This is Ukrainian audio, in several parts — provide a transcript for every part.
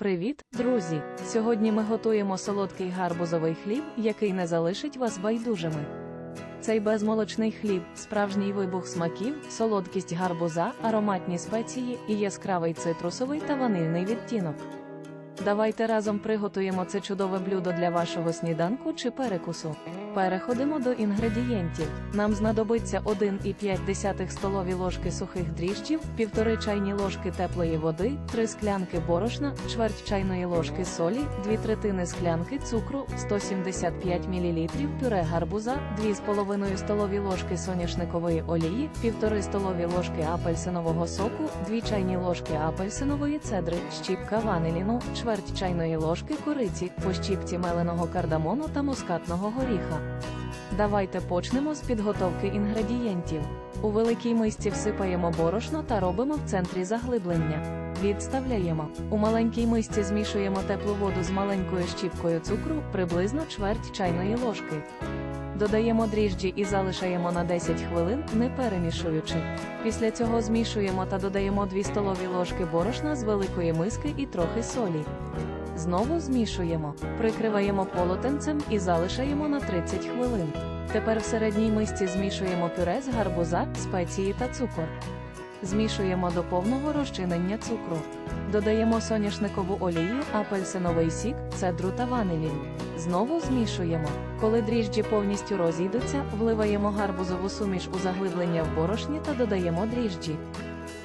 Привіт, друзі! Сьогодні ми готуємо солодкий гарбузовий хліб, який не залишить вас байдужими. Цей безмолочний хліб, справжній вибух смаків, солодкість гарбуза, ароматні спеції і яскравий цитрусовий та ванильний відтінок. Давайте разом приготуємо це чудове блюдо для вашого сніданку чи перекусу. Переходимо до інгредієнтів. Нам знадобиться 1,5 столові ложки сухих дріжджів, 1,5 чайні ложки теплої води, 3 склянки борошна, чверть чайної ложки солі, 2 третини склянки цукру, 175 мл пюре гарбуза, 2,5 столові ложки соняшникової олії, 1,5 столові ложки апельсинового соку, 2 чайні ложки апельсинової цедри, щіпка ваниліну, чверть чайної ложки кориці, по щіпці меленого кардамону та мускатного горіха. Давайте почнемо з підготовки інгредієнтів. У великій мисці всипаємо борошно та робимо в центрі заглиблення. Відставляємо. У маленькій мисці змішуємо теплу воду з маленькою щіпкою цукру, приблизно чверть чайної ложки. Додаємо дріжджі і залишаємо на 10 хвилин, не перемішуючи. Після цього змішуємо та додаємо 2 столові ложки борошна з великої миски і трохи солі. Знову змішуємо, прикриваємо полотенцем і залишаємо на 30 хвилин. Тепер в середній мисці змішуємо пюре з гарбуза, спеції та цукор. Змішуємо до повного розчинення цукру. Додаємо соняшникову олію, апельсиновий сік, цедру та ванилін. Знову змішуємо. Коли дріжджі повністю розійдуться, вливаємо гарбузову суміш у заглиблення в борошні та додаємо дріжджі.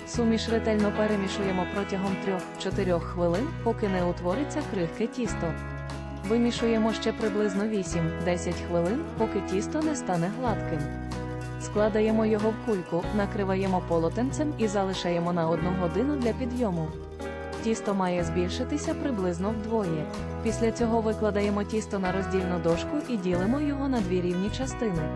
Суміш ретельно перемішуємо протягом 3-4 хвилин, поки не утвориться крихке тісто. Вимішуємо ще приблизно 8-10 хвилин, поки тісто не стане гладким. Складаємо його в кульку, накриваємо полотенцем і залишаємо на 1 годину для підйому. Тісто має збільшитися приблизно вдвоє. Після цього викладаємо тісто на роздільну дошку і ділимо його на дві рівні частини.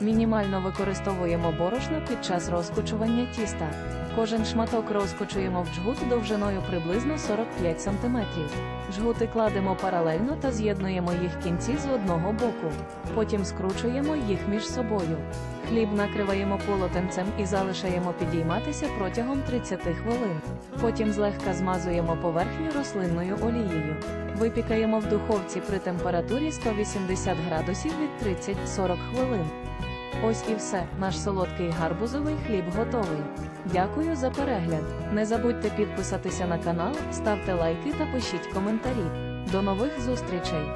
Мінімально використовуємо борошно під час розкочування тіста. Кожен шматок розкочуємо в джгут довжиною приблизно 45 см. Жгути кладемо паралельно та з'єднуємо їх кінці з одного боку. Потім скручуємо їх між собою. Хліб накриваємо полотенцем і залишаємо підійматися протягом 30 хвилин. Потім злегка змазуємо поверхню рослинною олією. Випікаємо в духовці при температурі 180 градусів від 30-40 хвилин. Ось і все, наш солодкий гарбузовий хліб готовий. Дякую за перегляд. Не забудьте підписатися на канал, ставте лайки та пишіть коментарі. До нових зустрічей!